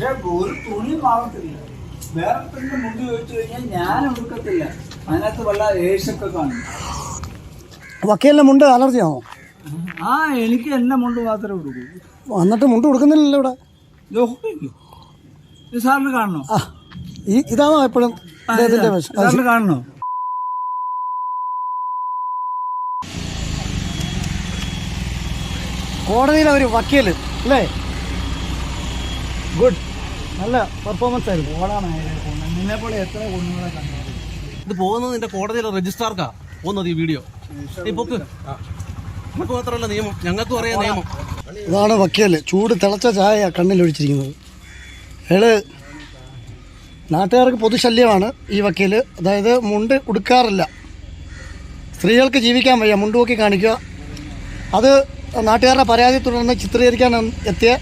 പക്ഷെ ഒരു തുണി മാറത്തില്ല. വേറെ പെണ്ണ് മുടി ചോദിച്ചു കഴിഞ്ഞാൽ ഞാൻ ഉടുക്കത്തില്ല അതിനകത്ത് വല്ല ഏഴ്സൊക്കെ കാണും. വക്കീലിന്റെ മുണ്ട് അലർജിയാണോ? ആ എനിക്ക് എന്നെ മുണ്ട് മാത്രമേ കൊടുക്കൂ. എന്നിട്ട് മുണ്ട് കൊടുക്കുന്നില്ലല്ലോ ഇവിടെ. സാറിന് കാണണോ? ഈ ഇതാണോ എപ്പോഴും സാറിന് കാണണോ? കോടതിയിലെ ഒരു വക്കീൽ അല്ലേ? നല്ല പെർഫോമൻസ് ആയിരുന്നു. നിന്നെ പോലെ എത്ര കുഞ്ഞുങ്ങളെ കണ്ടു ഇത് പോകുന്നത് നിന്റെ കോടതിയിലെ രജിസ്ട്രാർക്കാ പോകുന്നത് ഈ വീഡിയോ ഈ പൊക്ക്. നമുക്ക് മാത്രമല്ല നിയമം. ഞങ്ങൾക്കും അറിയാം നിയമം. ഇതാണ് വക്കീൽ. ചൂട് തിളച്ച ചായ കണ്ണിലൊഴിച്ചിരിക്കുന്നത്. അയാൾ നാട്ടുകാർക്ക് പൊതുശല്യമാണ് ഈ വക്കീൽ. അതായത് മുണ്ട് ഉടുക്കാറില്ല. സ്ത്രീകൾക്ക് ജീവിക്കാൻ വയ്യ. മുണ്ട് നോക്കി കാണിക്കുക. അത് നാട്ടുകാരുടെ പരാതി തുടർന്ന് ചിത്രീകരിക്കാൻ എത്തിയ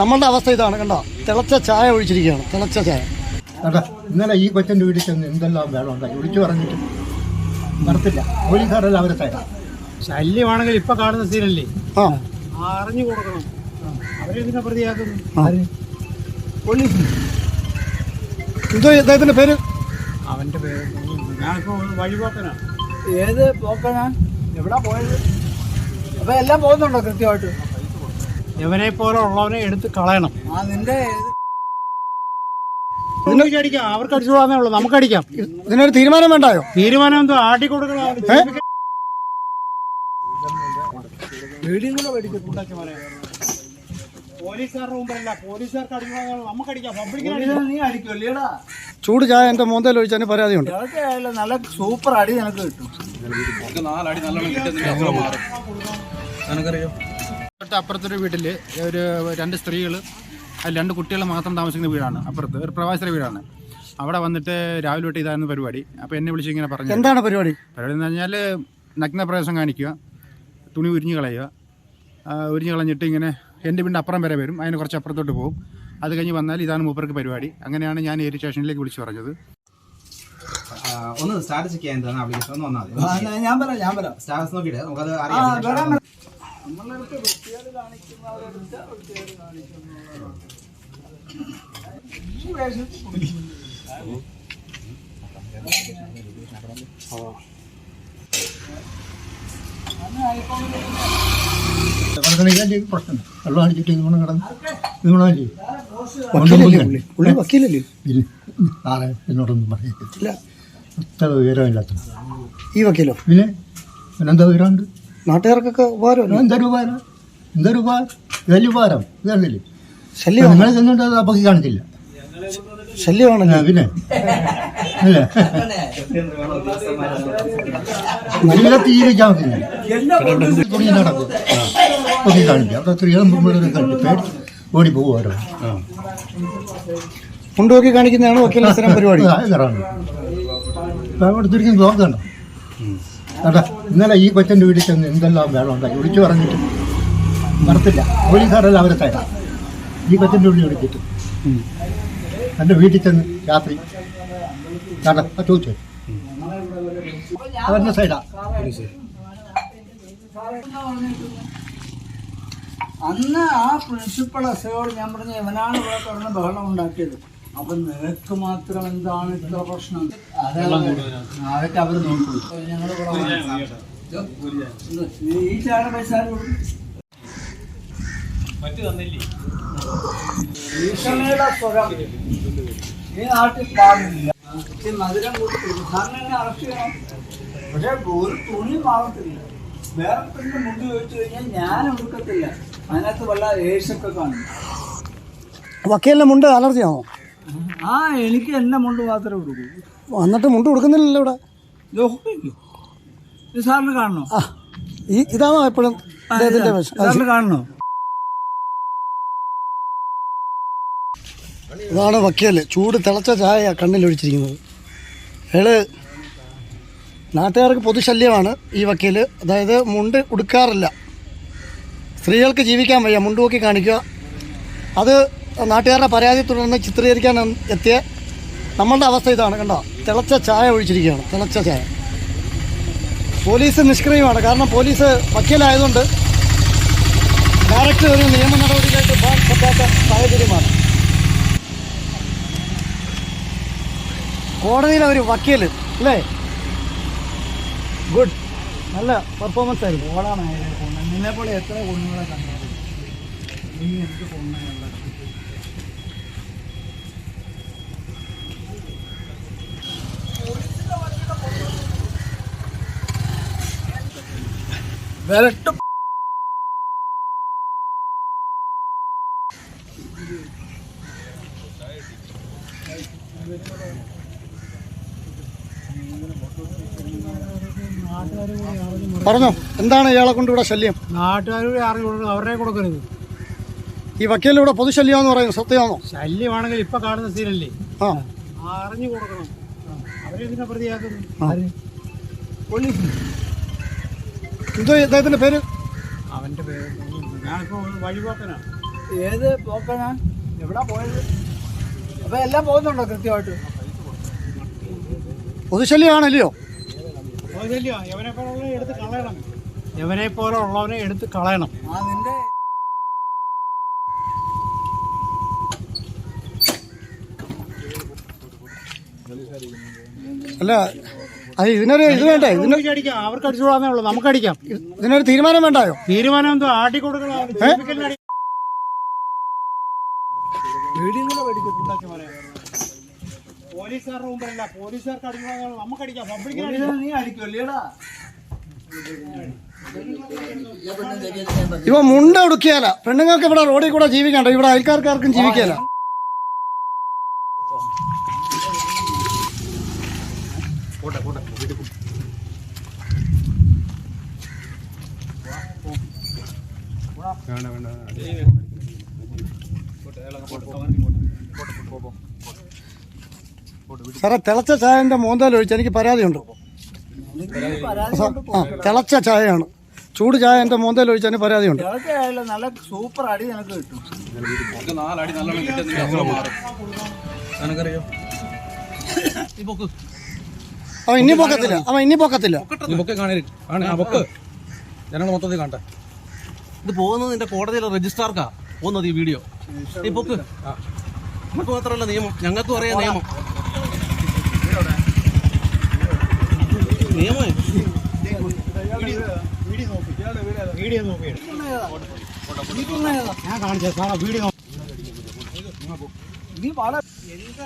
നമ്മളുടെ അവസ്ഥ ഇതാണ്. കണ്ടോ? തിളച്ച ചായ ഒഴിച്ചിരിക്കുകയാണ്. തിളച്ച ചായ. അതാ ഇന്നലെ ഈ കൊച്ചന്റെ വീട്ടിൽ ചെന്ന് എന്തെല്ലാം വേണം ഉണ്ടായി വിളിച്ചു പറഞ്ഞിട്ട്. നടത്തില്ല പോലീസാരല്ല അവരെ തരാം ശല്യമാണെങ്കിൽ ഇപ്പൊ കാണുന്ന സീനല്ലേ? ആ. അറിഞ്ഞു കൊടുക്കണം. അവരെന്തിനാ പ്രതിയാക്കുന്നു പോലീസ്. എന്തോ ഇദ്ദേഹത്തിന്റെ പേര്? അവന്റെ പേര് ഞാനിപ്പോ വഴിപോക്കനാ. ഏത് പോക്കനാ? എവിടാ പോയത്? അപ്പൊ എല്ലാം പോകുന്നുണ്ടോ കൃത്യമായിട്ട്? ഇവനെ പോലെ ഉള്ളവനെ എടുത്ത് കളയണം. ആ നിന്റെ ഒന്നിച്ച് അടിക്കാം. അവർക്ക് അടിച്ചോളാന്നേ ഉള്ളൂ. നമുക്ക് അടിക്കാം. ഇതിനൊരു തീരുമാനം വേണ്ടായോ? തീരുമാനം എന്തോ? ആട്ടി കൊടുക്കണം. വീടിയും കൂടെ മേടിക്കും പോലീസുകാരുടെ മുമ്പല്ല പോലീസുകാർക്ക് അടിക്കണം നമുക്ക് അടിക്കാം. പബ്ലിക്കിന് നീ അടിക്കുമല്ലേടാ ചൂട് ചായ എന്റെ മോന്തയിൽ ഒഴിച്ചതിന് പരാതിയുണ്ട്. നല്ല സൂപ്പർ അടി നിനക്ക് കിട്ടും. നാലടി നല്ലോണം മാറും. നിനക്കറിയോ? തൊട്ട് അപ്പുറത്തൊരു വീട്ടിൽ ഒരു രണ്ട് സ്ത്രീകൾ അതിൽ രണ്ട് കുട്ടികൾ മാത്രം താമസിക്കുന്ന വീടാണ് അപ്പുറത്ത്. ഒരു പ്രവാസിയുടെ വീടാണ്. അവിടെ വന്നിട്ട് രാവിലെ തൊട്ട് ഇതായിരുന്നു പരിപാടി. അപ്പോൾ എന്നെ വിളിച്ച് ഇങ്ങനെ പറഞ്ഞു എന്താണ് പരിപാടി? പരിപാടി എന്ന് പറഞ്ഞാൽ നഗ്നപ്രവേശം കാണിക്കുക തുണി ഉരിഞ്ഞു കളയുക ഉരിഞ്ഞു കളഞ്ഞിട്ട് ഇങ്ങനെ എന്റെ വീടിന്റെ അപ്പുറം വരെ വരും. അതിന് കുറച്ച് അപ്പുറത്തോട്ട് പോകും. അത് കഴിഞ്ഞ് വന്നാൽ ഇതാണ് മൂപ്പർക്ക് പരിപാടി. അങ്ങനെയാണ് ഞാൻ ഏരി സ്റ്റേഷനിലേക്ക് വിളിച്ച് പറഞ്ഞത്. ഒന്ന് സ്റ്റാറ്റസ് ചെയ്യാൻ എന്താണ് ആപ്ലിക്കേഷൻ ഒന്ന് വന്നാൽ മതി. ഞാൻ- പറയാം ഞാൻ പറയാം സ്റ്റാറ്റസ് നോക്കിയിട്ട് നമുക്കത് അറിയാം. നമ്മളടുത്ത് വൃത്തികേട് കാണിക്കുന്നവരെടുത്ത് വൃത്തികേട് കാണിക്കുന്നവരാണ്. ഈ വേഷത്തിൽ പ്രശ്നം വെള്ളം അടിച്ചിട്ട് ഇങ്ങനെ കിടന്ന് വക്കീലല്ലേ? പുള്ളി വക്കീലല്ലേ ആരെ എന്നോടൊന്നും പറയത്തില്ല അത്ര വിവരമില്ലാത്ത ഈ വക്കീലോ പിന്നെ പിന്നെന്താ വിവരമുണ്ട് നാട്ടുകാർക്കൊക്കെ ഉപകാരം എന്തൊരു ഉപകാരം? എന്തൊരു ഉപകാരം? വലിയ ഉപകാരം? ഇതല്ലേ ശല്യം നിങ്ങൾ ചെന്നിട്ട് അത് അപ്പൊക്കി കാണിച്ചില്ല ശല്യമാണ് പിന്നെ. അല്ലേ? നല്ല തീരെ തുണി നടക്കും. പൊക്കി കാണിക്കുക അവിടെ സ്ത്രീകളും കണ്ടു ഓടി പോകും കൊണ്ടുപോക്കി കാണിക്കുന്നതാണ് വക്കീൽ പരിപാടി. അവിടെ തിരിക്കും നോക്കണ്ട അതാ ഇന്നലെ ഈ കൊച്ചന്റെ വീട്ടിൽ ചെന്ന് എന്തെല്ലാം വേണം ഉണ്ടായി വിളിച്ചു പറഞ്ഞിട്ട്. നടത്തില്ല പോലീസുകാരെല്ലാം അവരെ തരാം ഈ കൊച്ചന്റെ വീട്ടിൽ വിളിച്ചിട്ട് എന്റെ വീട്ടിൽ ചെന്ന് രാത്രി. ആ ചോദിച്ചു? അവരുടെ സൈഡാ. അന്ന് ആ പ്രിൻസിപ്പൾ അസയോട് ഞാൻ പറഞ്ഞ ഇവനാണ് ഇവിടെ തുടർന്ന് ബഹളം ഉണ്ടാക്കിയത്. അപ്പൊ നിനക്ക് മാത്രം എന്താണ് ഇത്ര പ്രശ്നം? അതൊക്കെ അവർ നോക്കൂ. ഞങ്ങൾ ഈ ചാട പൈസ ആര് കൊടുക്കും? ഭീഷണിയുടെ സ്വരം ഈ നാട്ടിൽ പാടില്ല. ഈ മധുരം കൊടുത്തു സാറിന് അറസ്റ്റ് ചെയ്യണം. പക്ഷെ ഒരു തുണി മാറത്തില്ല. വേറെ മുടി ചോദിച്ചു കഴിഞ്ഞാൽ ഞാൻ എടുക്കത്തില്ല അതിനകത്ത് വല്ല ഏഴ്സൊക്കെ കാണും. വക്കീലിന് മുണ്ട് അലർജിയാണോ? ആ എനിക്ക് എന്നെ മുണ്ട് മാത്രമേ കൊടുക്കൂ എന്നിട്ട് മുണ്ട് കൊടുക്കുന്നില്ലല്ലോ ഇവിടെ. സാറിന് കാണണോ? ഈ ഇതാണോ എപ്പോഴും സാറിന് കാണണോ? ഇതാണ് വക്കിയൽ ചൂട് തിളച്ച ചായ കണ്ണിലൊഴിച്ചിരിക്കുന്നത് അയാൾ നാട്ടുകാർക്ക് പൊതുശല്യമാണ് ഈ വക്കീൽ. അതായത് മുണ്ട് ഉടുക്കാറില്ല. സ്ത്രീകൾക്ക് ജീവിക്കാൻ വയ്യ. മുണ്ട് നോക്കി കാണിക്കുക. അത് നാട്ടുകാരുടെ പരാതി തുടർന്ന് ചിത്രീകരിക്കാൻ എത്തിയ നമ്മളുടെ അവസ്ഥ ഇതാണ്. കണ്ടോ? തിളച്ച ചായ ഒഴിച്ചിരിക്കുകയാണ്. തിളച്ച ചായ. പോലീസ് നിഷ്ക്രിയമാണ്. കാരണം പോലീസ് വക്കീലായതുകൊണ്ട് ഡയറക്റ്റ് ഒരു നിയമ നടപടിയിലേക്ക് പോകാൻ പറ്റാത്ത സാഹചര്യമാണ്. കോടതിയിലെ ഒരു വക്കീൽ അല്ലേ? ഗുഡ്. നല്ല പെർഫോമൻസ് ആയിരുന്നു. ഓടാണ് നിന്നെ പോലെ എത്ര ഗുണങ്ങളെ കണ്ടു നീ എനിക്ക് കൊണ്ടുള്ള വിരട്ട് പറഞ്ഞോ എന്താണ് ഇയാളെ കൊണ്ട് ഇവിടെ ശല്യം? നാട്ടുകാരുടെ അറിഞ്ഞു അവരെ കൊടുക്കരുത് ഈ വക്കീലിവിടെ ഇവിടെ എന്ന് പറയുന്നത് സത്യമാണോ? ശല്യമാണെങ്കിൽ ഇപ്പൊ കാണുന്ന സീനല്ലേ? ആ. അറിഞ്ഞു കൊടുക്കണം. അവരെന്തിനാ പ്രതിയാക്കുന്നു ആ. എന്തോ ഇദ്ദേഹത്തിന്റെ പേര്? അവന്റെ പേര് ഞാനിപ്പോ വഴിപോക്കനാ. ഏത് പോക്കനാ? എവിടാ പോയത്? അപ്പൊ എല്ലാം പോകുന്നുണ്ടോ കൃത്യമായിട്ട്? പൊതുശല്യമാണല്ലയോ ശല്യം എവനെ പോലുള്ളവനെ എടുത്ത് കളയണം. എവനെ പോലെ ഉള്ളവനെ എടുത്ത് കളയണം. ആ നിന്റെ അല്ല അത് ഇതിനൊരു ഇത് വേണ്ട? ഇതിന് അടിക്കാം. അവർക്ക് അടിച്ചുകൂടാന്നേ ഉള്ളൂ. നമുക്ക് അടിക്കാം. ഇതിനൊരു തീരുമാനം വേണ്ടായോ? തീരുമാനം എന്തോ? ആട്ടി കൊടുക്കണം. പോലീസുകാരുടെ മുമ്പിലല്ല. പോലീസുകാർക്ക് അടിക്കണം നമുക്ക് അടിക്കാം. പബ്ലിക്കിന് നീ അടിക്കുമല്ലേടാ ഇവ മുണ്ട ഉടുക്കിയാല. പെണ്ണുങ്ങൾക്ക് ഇവിടെ റോഡിൽ കൂടെ ജീവിക്കണ്ട. ഇവിടെ അയൽക്കാർക്ക് ആർക്കും ജീവിക്കാല സാറേ തിളച്ച ചായന്റെ മോന്തയിൽ ഒഴിച്ച് എനിക്ക് പരാതിയുണ്ട്. ആ തിളച്ച ചായയാണ്. ചൂട് ചായ എന്റെ മോന്തയിൽ ഒഴിച്ച എനിക്ക് പരാതിയുണ്ട്. നല്ല സൂപ്പർ അടി നിനക്ക് കിട്ടും. നമുക്ക് നാലടി നല്ലോണം കിട്ടുന്നില്ല അസുഖം മാറും. നിനക്കറിയോ അവൻ ഇനി പൊക്കത്തില്ല. അവൻ ഇനി പൊക്കത്തില്ല. ഈ പൊക്കെ കാണരുത് ആണ് ആ പൊക്ക്. ജനങ്ങൾ മൊത്തത്തിൽ കാണട്ടെ. ഇത് പോകുന്നത് നിന്റെ കോടതിയിലെ രജിസ്ട്രാർക്കാ പോകുന്നത് ഈ വീഡിയോ ഈ പൊക്ക്. നമുക്ക് മാത്രമല്ല നിയമം. ഞങ്ങൾക്കും അറിയാം നിയമം. നിയമം വീഡിയോ നോക്കി ഞാൻ കാണിച്ചാ. സാറാ വീഡിയോ നീ പാടാ അതെന്തോ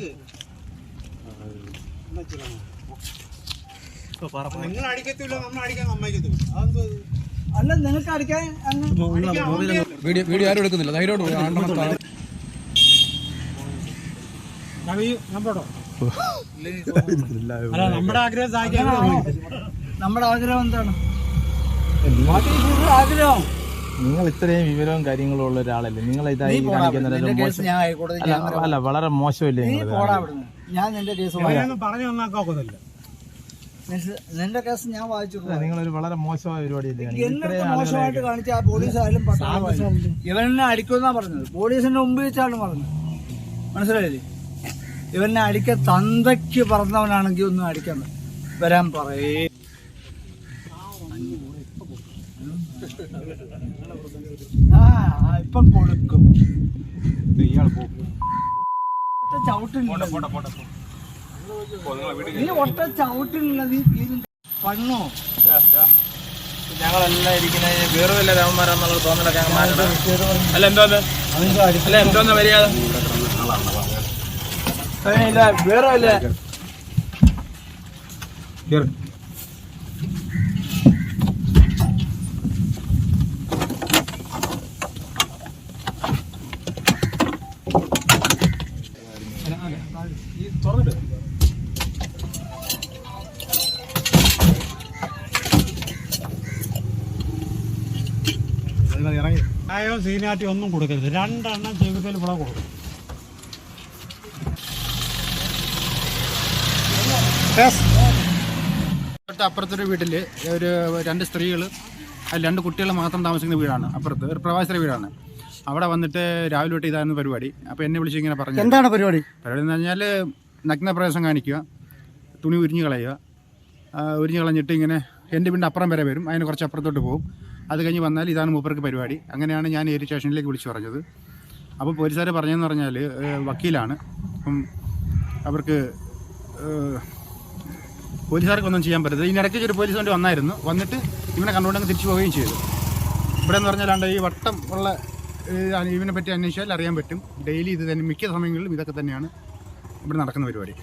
ഇത്? അല്ല അടിക്കാൻ വീഡിയോ വീഡിയോ ആരും എടുക്കുന്നില്ല. ധൈര്യമായിട്ട് നമ്മുടെ ആഗ്രഹം നമ്മുടെ ആഗ്രഹം എന്താണ്? ആഗ്രഹം. നിങ്ങൾ ഇത്രയും വിവരവും കാര്യങ്ങളും ഉള്ള ഒരാളല്ലേ? നിങ്ങൾ ഇതായി ഹൈക്കോടതി അല്ല വളരെ മോശമല്ലേ ഞാൻ നിന്റെ കേസ് പറഞ്ഞു നിന്റെ കേസ് ഞാൻ നിങ്ങളൊരു വളരെ മോശമായ ഇത്രയും മോശമായിട്ട് കാണിച്ച ആ പോലീസ് ആയാലും പട്ടാളമായാലും ഇവനെ അടിക്കുമെന്നാ പറഞ്ഞത്. പോലീസിന്റെ മുമ്പ് വെച്ചാണ് പറഞ്ഞത് മനസ്സിലായില്ലേ? ഇവനെ അടിക്ക തന്തയ്ക്ക് പറഞ്ഞവനാണെങ്കിൽ ഒന്നും അടിക്കാൻ വരാൻ പറയേ ആ ഇപ്പം കൊടുക്കും. ഇയാൾ ചവിട്ടിനില്ല നീ ഒറ്റ ചവിട്ടിനില്ല നീ പണ്ണോ ഞങ്ങളെല്ലാം ഇരിക്കുന്ന വേറെ വല്ല രാമന്മാരാന്നുള്ള തോന്നലൊക്കെ മാറ്റണം. അല്ല എന്തോ അല്ല എന്തോന്ന് മര്യാദ ഇല്ല വേറെ ആയോ സീനാറ്റി ഒന്നും കൊടുക്കരുത്. രണ്ടെണ്ണം ചെകുത്തിൽ ഇവിടെ കൊടുക്കും. അപ്പുറത്തൊരു വീട്ടിൽ ഒരു രണ്ട് സ്ത്രീകൾ അല്ല രണ്ട് കുട്ടികൾ മാത്രം താമസിക്കുന്ന വീടാണ്. അപ്പുറത്ത് ഒരു പ്രവാസിയുടെ വീടാണ്. അവിടെ വന്നിട്ട് രാവിലെ തൊട്ട് ഇതായിരുന്നു പരിപാടി. അപ്പോൾ എന്നെ വിളിച്ച് ഇങ്ങനെ പറഞ്ഞു എന്താണ് പരിപാടി? പരിപാടി എന്ന് പറഞ്ഞാൽ നഗ്നപ്രവേശം കാണിക്കുക തുണി ഉരിഞ്ഞ് കളയുക ഉരിഞ്ഞു ഉരിഞ്ഞ് കളഞ്ഞിട്ട് ഇങ്ങനെ എന്റെ വീടിന്റെ അപ്പുറം വരെ വരും. അതിന് കുറച്ച് അപ്പുറത്തോട്ട് പോകും. അത് കഴിഞ്ഞ് വന്നാൽ ഇതാണ് മൂപ്പർക്ക് പരിപാടി. അങ്ങനെയാണ് ഞാൻ ഏരിയ സ്റ്റേഷനിലേക്ക് വിളിച്ചു പറഞ്ഞത്. അപ്പോൾ പോലീസുകാർ പറഞ്ഞതെന്ന് പറഞ്ഞാൽ വക്കീലാണ്. അപ്പം അവർക്ക് ഏഹ്, പോലീസുകാർക്ക് ഒന്നും ചെയ്യാൻ പറ്റത്തില്ല. ഇതിനിടയ്ക്ക് ഒരു പോലീസ് വണ്ടി വന്നായിരുന്നു. വന്നിട്ട് ഇവനെ കണ്ടുകൊണ്ടങ്ങ് തിരിച്ചു പോവുകയും ചെയ്തു. ഇവിടെ എന്ന് പറഞ്ഞാലാണ്ട് ഈ വട്ടം ഉള്ള ഇവനെ പറ്റി അന്വേഷിച്ചാൽ അറിയാൻ പറ്റും. ഡെയിലി ഇത് തന്നെ മിക്ക സമയങ്ങളിലും ഇതൊക്കെ തന്നെയാണ് ഇവിടെ നടക്കുന്ന പരിപാടി.